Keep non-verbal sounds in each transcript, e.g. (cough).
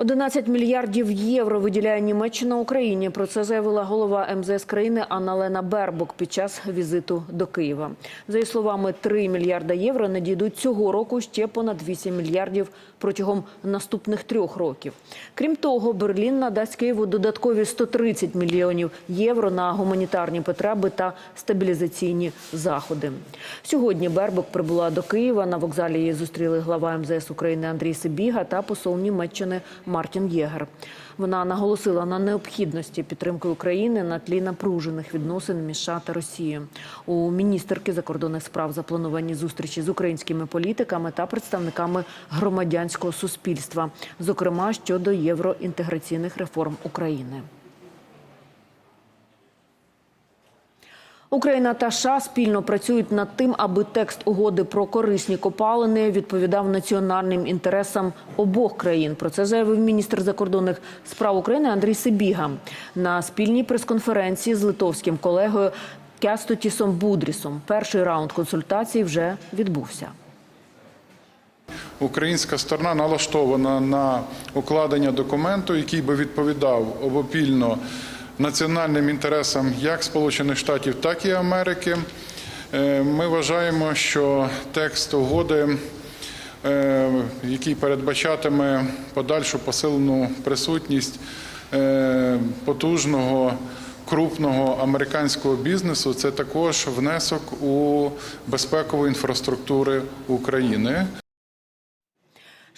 11 мільярдів євро виділяє Німеччина Україні. Про це заявила голова МЗС країни Анна Лена Бербок під час візиту до Києва. За її словами, 3 мільярда євро надійдуть цього року ще понад 8 мільярдів протягом наступних трьох років. Крім того, Берлін надасть Києву додаткові 130 мільйонів євро на гуманітарні потреби та стабілізаційні заходи. Сьогодні Бербок прибула до Києва. На вокзалі її зустріли глава МЗС України Андрій Сибіга та посол Німеччини Мартін Єгер. Вона наголосила на необхідності підтримки України на тлі напружених відносин між США та Росією. У міністерки закордонних справ заплановані зустрічі з українськими політиками та представниками громадянського суспільства, зокрема щодо євроінтеграційних реформ України. Україна та США спільно працюють над тим, аби текст угоди про корисні копалини відповідав національним інтересам обох країн. Про це заявив міністр закордонних справ України Андрій Сибіга на спільній прес-конференції з литовським колегою Кястотісом Будрісом. Перший раунд консультацій вже відбувся. Українська сторона налаштована на укладення документу, який би відповідав обопільно національним інтересам як Сполучених Штатів, так і Америки. Е, Ми вважаємо, що текст угоди, е, який передбачатиме подальшу посилену присутність е, потужного крупного американського бізнесу, це також внесок у безпекову інфраструктури України.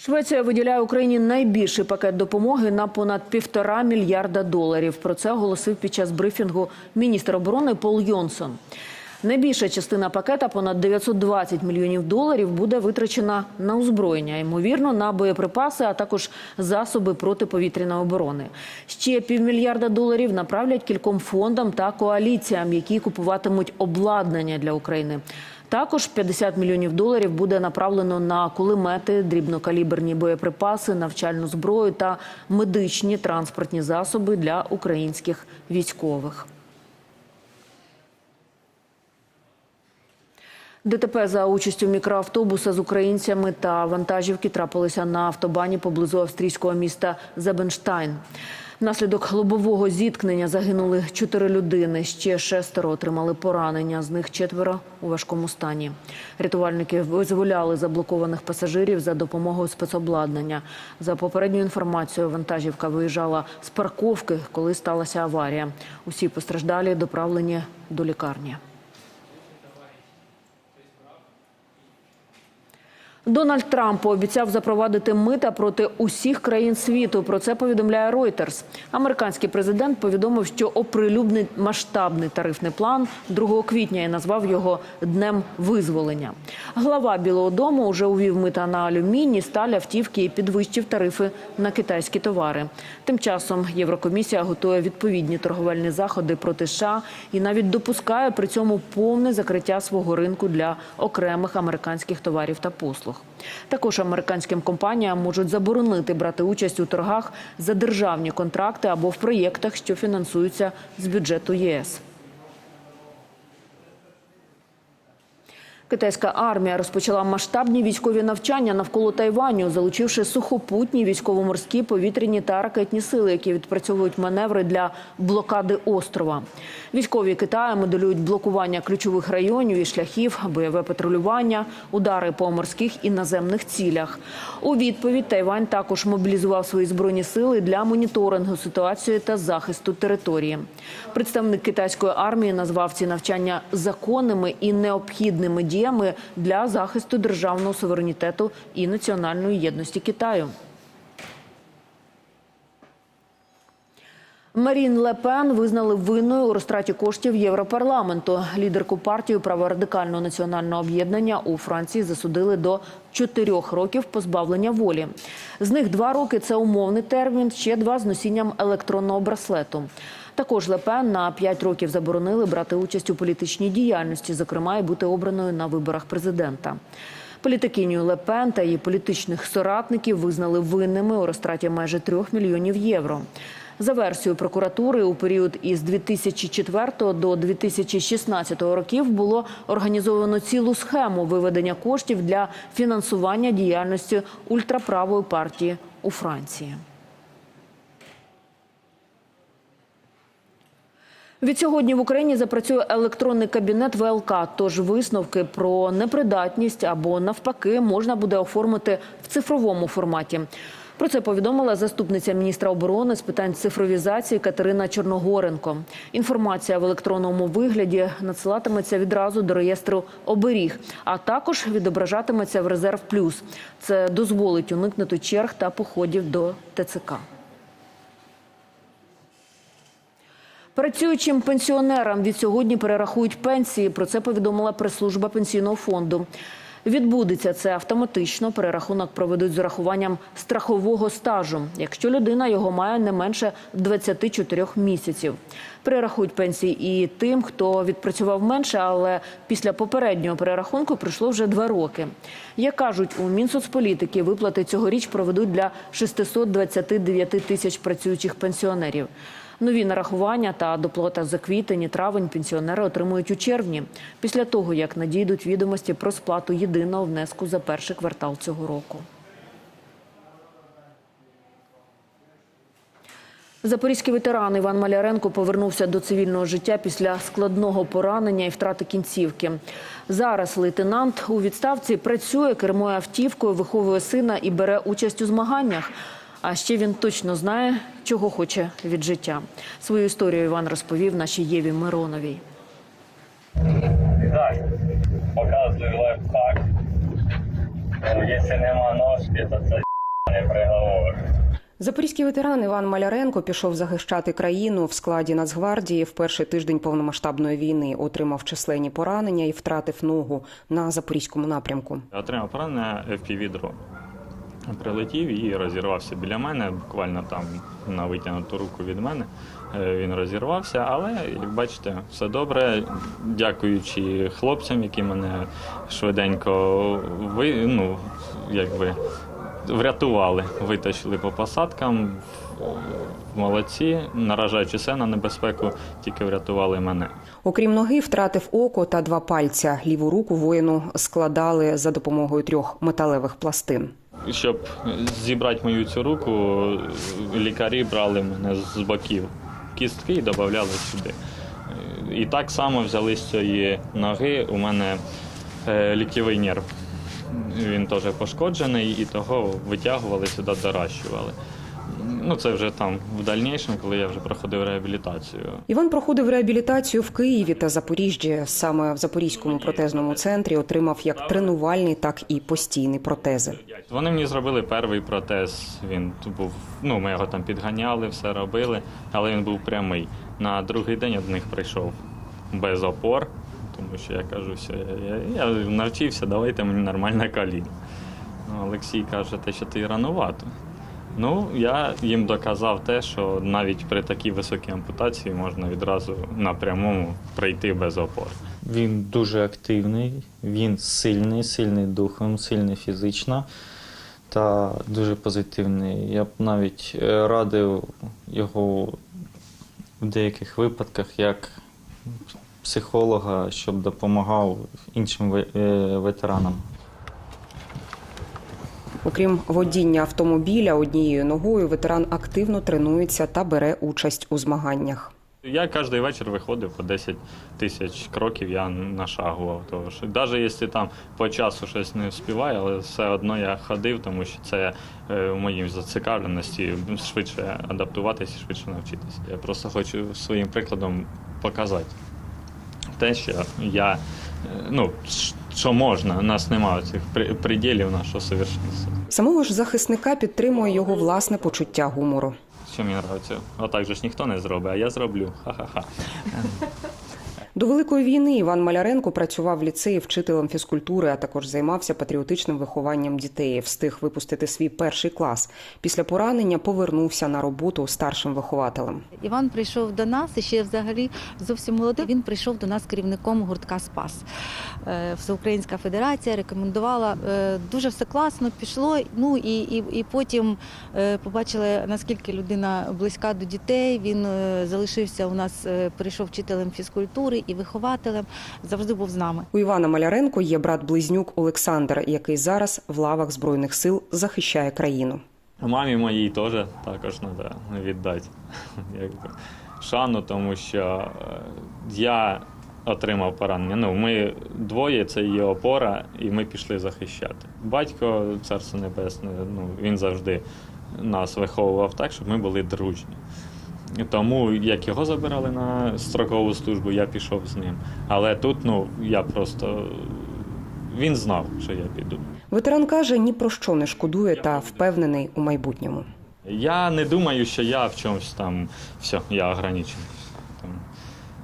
Швеція виділяє Україні найбільший пакет допомоги на понад півтора мільярда доларів. Про це оголосив під час брифінгу міністр оборони Пол Йонсон. Найбільша частина пакета, понад 920 мільйонів доларів, буде витрачена на озброєння, ймовірно, на боєприпаси, а також засоби протиповітряної оборони. Ще півмільярда доларів направлять кільком фондам та коаліціям, які купуватимуть обладнання для України. Також 50 мільйонів доларів буде направлено на кулемети, дрібнокаліберні боєприпаси, навчальну зброю та медичні транспортні засоби для українських військових. ДТП за участю мікроавтобуса з українцями та вантажівки трапилися на автобані поблизу австрійського міста Зебенштайн. Внаслідок лобового зіткнення загинули чотири людини. Ще шестеро отримали поранення. З них четверо у важкому стані. Рятувальники визволяли заблокованих пасажирів за допомогою спецобладнання. За попередньою інформацією, вантажівка виїжджала з парковки, коли сталася аварія. Усі постраждалі доправлені до лікарні. Дональд Трамп пообіцяв запровадити мита проти усіх країн світу. Про це повідомляє Reuters. Американський президент повідомив, що оприлюднить масштабний тарифний план 2 квітня і назвав його днем визволення. Глава Білого Дому вже увів мита на алюміній, сталь, автівки і підвищив тарифи на китайські товари. Тим часом Єврокомісія готує відповідні торговельні заходи проти США і навіть допускає при цьому повне закриття свого ринку для окремих американських товарів та послуг. Також американським компаніям можуть заборонити брати участь у торгах за державні контракти або в проєктах, що фінансуються з бюджету ЄС. Китайська армія розпочала масштабні військові навчання навколо Тайваню, залучивши сухопутні військово-морські повітряні та ракетні сили, які відпрацьовують маневри для блокади острова. Військові Китаю моделюють блокування ключових районів і шляхів, бойове патрулювання, удари по морських і наземних цілях. У відповідь Тайвань також мобілізував свої збройні сили для моніторингу ситуації та захисту території. Представник китайської армії назвав ці навчання законними і необхідними діями для захисту державного суверенітету і національної єдності Китаю. Марін Ле Пен визнали винною у розтраті коштів Європарламенту. Лідерку партії праворадикального національного об'єднання у Франції засудили до чотирьох років позбавлення волі. З них два роки це умовний термін, ще два з носінням електронного браслету. Також Лепен на п'ять років заборонили брати участь у політичній діяльності, зокрема і бути обраною на виборах президента. Політикиню Лепен та її політичних соратників визнали винними у розтраті майже трьох мільйонів євро. За версією прокуратури, у період із 2004 до 2016 років було організовано цілу схему виведення коштів для фінансування діяльності ультраправої партії у Франції. Відсьогодні в Україні запрацює електронний кабінет ВЛК, тож висновки про непридатність або навпаки можна буде оформити в цифровому форматі. Про це повідомила заступниця міністра оборони з питань цифровізації Катерина Чорногоренко. Інформація в електронному вигляді надсилатиметься відразу до реєстру оберіг, а також відображатиметься в резерв плюс. Це дозволить уникнути черг та походів до ТЦК. Працюючим пенсіонерам від сьогодні перерахують пенсії. Про це повідомила прес-служба пенсійного фонду. Відбудеться це автоматично. Перерахунок проведуть з урахуванням страхового стажу, якщо людина його має не менше 24 місяців. Перерахують пенсії і тим, хто відпрацював менше, але після попереднього перерахунку пройшло вже два роки. Як кажуть, у Мінсоцполітики виплати цьогоріч проведуть для 629 тисяч працюючих пенсіонерів. Нові нарахування та доплата за квітень і травень пенсіонери отримують у червні, після того, як надійдуть відомості про сплату єдиного внеску за перший квартал цього року. Запорізький ветеран Іван Маляренко повернувся до цивільного життя після складного поранення і втрати кінцівки. Зараз лейтенант у відставці працює, кермує автівкою, виховує сина і бере участь у змаганнях. А ще він точно знає, чого хоче від життя. Свою історію Іван розповів нашій Єві Мироновій. Так, показую лайфхак. Е, Якщо нема ножки, то це не приговор. Запорізький ветеран Іван Маляренко пішов захищати країну в складі Нацгвардії в перший тиждень повномасштабної війни. Отримав численні поранення і втратив ногу на запорізькому напрямку. Отримав поранення FPV дрон. Прилетів і розірвався біля мене, буквально там на витягнуту руку від мене. Е, Він розірвався, але як бачите, все добре. Дякуючи хлопцям, які мене швиденько ви, ну, якби, врятували, витащили по посадкам. Молодці, наражаючи себе на небезпеку, тільки врятували мене. Окрім ноги, втратив око та два пальця. Ліву руку воїну складали за допомогою трьох металевих пластин. Щоб зібрати мою цю руку, лікарі брали мене з боків кістки і додавали сюди. І так само взяли з цієї ноги. У мене е, ліктєвий нерв. Він теж пошкоджений, і того витягували сюди, доращували. Ну, це вже там в дальнішому, коли я вже проходив реабілітацію. Іван проходив реабілітацію в Києві та Запоріжжі. Саме в Запорізькому протезному центрі отримав як тренувальні, так і постійні протези. Вони мені зробили перший протез. Він був, ну, ми його там підганяли, все робили, але він був прямий. На другий день я до них прийшов без опор, тому що я кажу, я, я, я навчився, давайте мені нормальне коліно. Ну, Олексій каже, те, що ти ранувато. Ну, я їм доказав те, що навіть при такій високій ампутації можна відразу на прямому прийти без опор. Він дуже активний, він сильний, сильний духом, сильний фізично та дуже позитивний. Я б навіть е, радив його в деяких випадках як психолога, щоб допомагав іншим е, ветеранам. Окрім водіння автомобіля однією ногою, ветеран активно тренується та бере участь у змаганнях. Я кожен вечір виходив по 10 тисяч кроків, я нашагував. Тому що навіть якщо там по часу щось не вспіваю, але все одно я ходив, тому що це е, в моїй зацікавленості швидше адаптуватися, швидше навчитися. Я просто хочу своїм прикладом показати те, що я е, ну, що можна, у нас немає цих приділів нашого совершенства. Самого ж захисника підтримує його власне почуття гумору. Що мені подобається? Отак же ж ніхто не зробить, а я зроблю. Ха-ха-ха. До великої війни Іван Маляренко працював в ліцеї вчителем фізкультури, а також займався патріотичним вихованням дітей. Встиг випустити свій перший клас. Після поранення повернувся на роботу старшим вихователем. Іван прийшов до нас і ще взагалі зовсім молодий. Він прийшов до нас керівником гуртка Спас. Е, Всеукраїнська федерація рекомендувала е, дуже все класно, пішло. Ну і, і, і потім е, побачили наскільки людина близька до дітей. Він залишився у нас, прийшов вчителем фізкультури і вихователем. Завжди був з нами. У Івана Маляренко є брат-близнюк Олександр, який зараз в лавах збройних сил захищає країну. Мамі моїй теж також треба віддати. (laughs) Якби. шану, тому що е, я отримав поранення. Ну, ми двоє, це її опора, і ми пішли захищати. Батько, царство небесне, ну, він завжди нас виховував так, щоб ми були дружні. Тому як його забирали на строкову службу, я пішов з ним. Але тут, ну, я просто. Він знав, що я піду. Ветеран каже, ні про що не шкодує та впевнений у майбутньому. Я не думаю, що я в чомусь там все, я ограничений.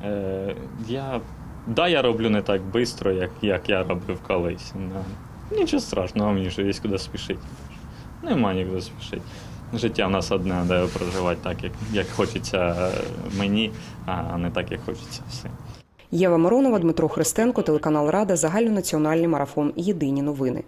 Е, я, да, я роблю не так швидко, як, як я робив колись. Нічого страшного, мені що є куди спішити. Нема нікуди спішити. Життя в нас одне, де проживати так, як, як хочеться мені, а не так, як хочеться всім. Єва Миронова, Дмитро Христенко, телеканал Рада, загальнонаціональний марафон. Єдині новини.